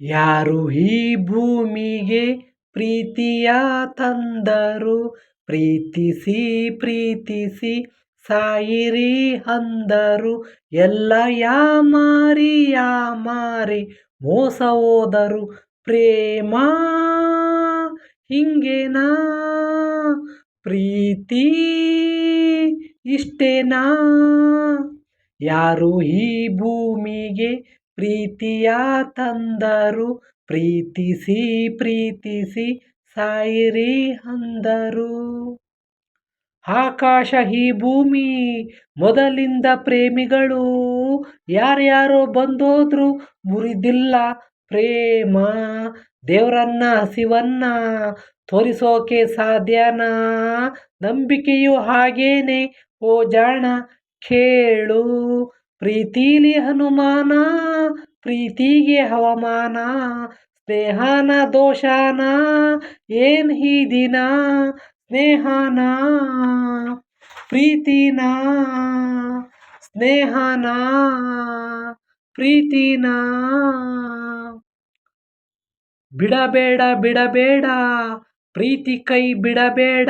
ಯಾರು ಈ ಭೂಮಿಗೆ ಪ್ರೀತಿಯ ತಂದರು? ಪ್ರೀತಿಸಿ ಪ್ರೀತಿಸಿ ಸಾಯಿರಿ ಅಂದರು. ಎಲ್ಲ ಯಾಮಾರಿ ಯಾಮಾರಿ ಮೋಸ ಹೋದರು. ಪ್ರೇಮ ಹಿಂಗೇನಾ? ಪ್ರೀತಿ ಇಷ್ಟೇನಾ? ಯಾರು ಈ ಭೂಮಿಗೆ ಪ್ರೀತಿಯ ತಂದರು, ಪ್ರೀತಿಸಿ ಪ್ರೀತಿಸಿ ಸಾಯಿರಿ ಅಂದರು. ಆಕಾಶ ಈ ಭೂಮಿ, ಮೊದಲಿಂದ ಪ್ರೇಮಿಗಳು. ಯಾರ್ಯಾರೋ ಬಂದೋದ್ರು ಮುರಿದಿಲ್ಲ ಪ್ರೇಮ. ದೇವರನ್ನ, ಹಸಿವನ್ನ ತೋರಿಸೋಕೆ ಸಾಧ್ಯನಾ? ನಂಬಿಕೆಯು ಹಾಗೇನೆ, ಓ ಜಾಣ, ಕೇಳು. ಪ್ರೀತಿಲಿ ಹನುಮಾನ, ಪ್ರೀತಿಗೆ ಹವಾಮಾನ, ಸ್ನೇಹನ ದೋಷಾನ, ಏನ್ ಈ ದಿನ? ಸ್ನೇಹಾನ, ಪ್ರೀತಿನ ಸ್ನೇಹಾನ, ಪ್ರೀತಿನ. ಬಿಡಬೇಡ ಬಿಡಬೇಡ, ಪ್ರೀತಿ ಕೈ ಬಿಡಬೇಡ,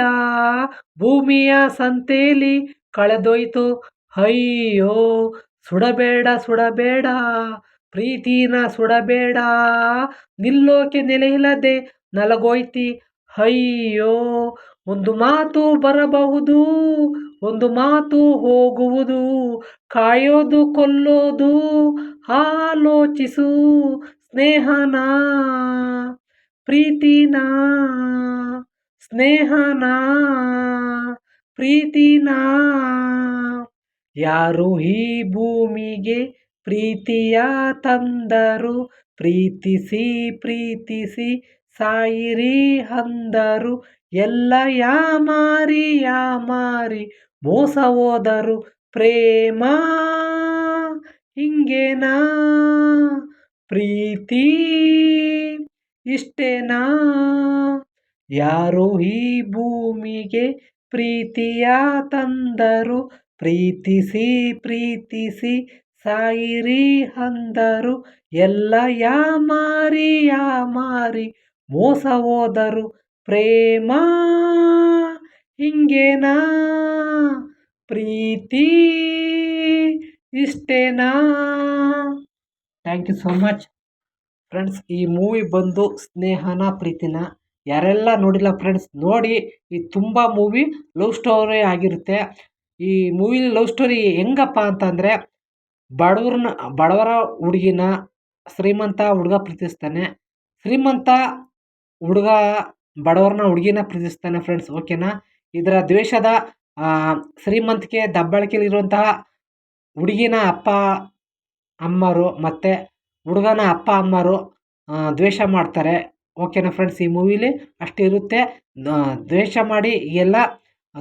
ಭೂಮಿಯ ಸಂತೇಲಿ ಕಳೆದೋಯ್ತು. ಅಯ್ಯೋ ಸುಡಬೇಡ ಸುಡಬೇಡ, ಪ್ರೀತಿನ ಸುಡಬೇಡ, ನಿಲ್ಲೋಕೆ ನೆಲೆಯಿಲ್ಲದೆ ನಲಗೋಯ್ತಿ. ಅಯ್ಯೋ, ಒಂದು ಮಾತು ಬರಬಹುದು, ಒಂದು ಮಾತು ಹೋಗುವುದು, ಕಾಯೋದು, ಕೊಲ್ಲೋದು, ಆಲೋಚಿಸು ಸ್ನೇಹನ, ಪ್ರೀತಿನ ಸ್ನೇಹನ, ಪ್ರೀತಿನ. ಯಾರು ಈ ಭೂಮಿಗೆ ಪ್ರೀತಿಯ ತಂದರು? ಪ್ರೀತಿಸಿ ಪ್ರೀತಿಸಿ ಸಾಯಿರಿ ಅಂದರು. ಎಲ್ಲ ಯಾಮಾರಿ ಯಾಮಾರಿ ಮೋಸ ಹೋದರು. ಪ್ರೇಮ ಹಿಂಗೇನಾ? ಪ್ರೀತಿ ಇಷ್ಟೇನಾ? ಯಾರು ಈ ಭೂಮಿಗೆ ಪ್ರೀತಿಯ ತಂದರು? ಪ್ರೀತಿಸಿ ಪ್ರೀತಿಸಿ ಸಾಯಿರಿ ಅಂದರು. ಎಲ್ಲ ಯಾಮಾರಿ ಯಾಮಾರಿ ಮೋಸ ಹೋದರು. ಪ್ರೇಮ ಹಿಂಗೇನಾ? ಪ್ರೀತಿ ಇಷ್ಟೇನಾ? Thank you so much. Friends, ಈ ಮೂವಿ ಬಂದು ಸ್ನೇಹನ, ಪ್ರೀತಿನ ಯಾರೆಲ್ಲ ನೋಡಿಲ್ಲ ಫ್ರೆಂಡ್ಸ್, ನೋಡಿ. ಈ ತುಂಬ ಮೂವಿ ಲವ್ ಸ್ಟೋರಿ ಆಗಿರುತ್ತೆ. ಈ ಮೂವಿಲಿ ಲವ್ ಸ್ಟೋರಿ ಹೆಂಗಪ್ಪ ಅಂತಂದರೆ ಬಡವ್ರನ್ನ ಬಡವರ ಹುಡುಗಿನ ಶ್ರೀಮಂತ ಹುಡುಗ ಪ್ರೀತಿಸ್ತಾನೆ. ಶ್ರೀಮಂತ ಹುಡುಗ ಬಡವ್ರನ್ನ ಹುಡುಗಿನ ಪ್ರೀತಿಸ್ತಾನೆ ಫ್ರೆಂಡ್ಸ್ ಓಕೆನಾ ಇದರ ದ್ವೇಷದ ಶ್ರೀಮಂತಿಕೆ ದಬ್ಬಾಳಿಕೆಯಲ್ಲಿರುವಂತಹ ಹುಡುಗಿನ ಅಪ್ಪ, ಅಮ್ಮರು ಮತ್ತು ಹುಡುಗನ ಅಪ್ಪ, ಅಮ್ಮರು ದ್ವೇಷ ಮಾಡ್ತಾರೆ. ಓಕೆನಾ ಫ್ರೆಂಡ್ಸ್ ಈ ಮೂವಿಲಿ ಅಷ್ಟಿರುತ್ತೆ. ದ್ವೇಷ ಮಾಡಿ ಎಲ್ಲ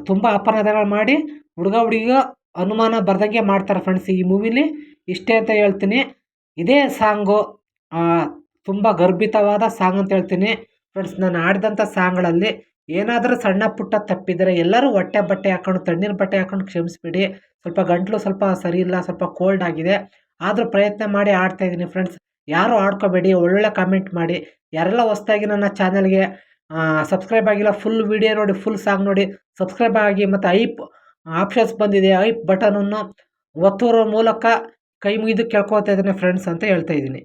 ತುಂಬ ಅಪರಾಧಗಳು ಮಾಡಿ ಹುಡುಗ ಹುಡುಗಿಯ ಅನುಮಾನ ಬರ್ದಂಗೆ ಮಾಡ್ತಾರೆ ಫ್ರೆಂಡ್ಸ್ ಈ ಮೂವಿಲಿ ಇಷ್ಟೇ ಅಂತ ಹೇಳ್ತೀನಿ. ಇದೇ ಸಾಂಗು ತುಂಬ ಗರ್ಭಿತವಾದ ಸಾಂಗ್ ಅಂತ ಹೇಳ್ತೀನಿ. ಫ್ರೆಂಡ್ಸ್ ನಾನು ಆಡಿದಂಥ ಸಾಂಗ್ಗಳಲ್ಲಿ ಏನಾದರೂ ಸಣ್ಣ ಪುಟ್ಟ ತಪ್ಪಿದರೆ ಎಲ್ಲರೂ ಹೊಟ್ಟೆ ಬಟ್ಟೆ ಹಾಕೊಂಡು, ತಣ್ಣೀರು ಬಟ್ಟೆ ಹಾಕೊಂಡು ಕ್ಷಮಿಸಿಬಿಡಿ. ಸ್ವಲ್ಪ ಗಂಟಲು ಸ್ವಲ್ಪ ಸರಿ ಇಲ್ಲ, ಸ್ವಲ್ಪ ಕೋಲ್ಡ್ ಆಗಿದೆ. ಆದರೂ ಪ್ರಯತ್ನ ಮಾಡಿ ಆಡ್ತಾ ಇದ್ದೀನಿ ಫ್ರೆಂಡ್ಸ್ ಯಾರೂ ಆಡ್ಕೋಬೇಡಿ, ಒಳ್ಳೊಳ್ಳೆ ಕಾಮೆಂಟ್ ಮಾಡಿ. ಯಾರೆಲ್ಲ ಹೊಸ್ದಾಗಿ ನನ್ನ ಚಾನಲ್ಗೆ ಸಬ್ಸ್ಕ್ರೈಬ್ ಆಗಿಲ್ಲ ಫುಲ್ ವೀಡಿಯೋ ನೋಡಿ ಫುಲ್ ಸಾಂಗ್ ನೋಡಿ ಸಬ್ಸ್ಕ್ರೈಬ್ ಆಗಿ ಮತ್ತು ಐಪ್ ಆಪ್ಷನ್ಸ್ ಬಂದಿದೆ, ಐಪ್ ಬಟನನ್ನು ಒತ್ತುವ ಮೂಲಕ ಕೈ ಮುಗಿದು ಕೇಳ್ಕೊಳ್ತಾ ಇದ್ದೀನಿ ಫ್ರೆಂಡ್ಸ್ ಅಂತ ಹೇಳ್ತಾ ಇದ್ದೀನಿ.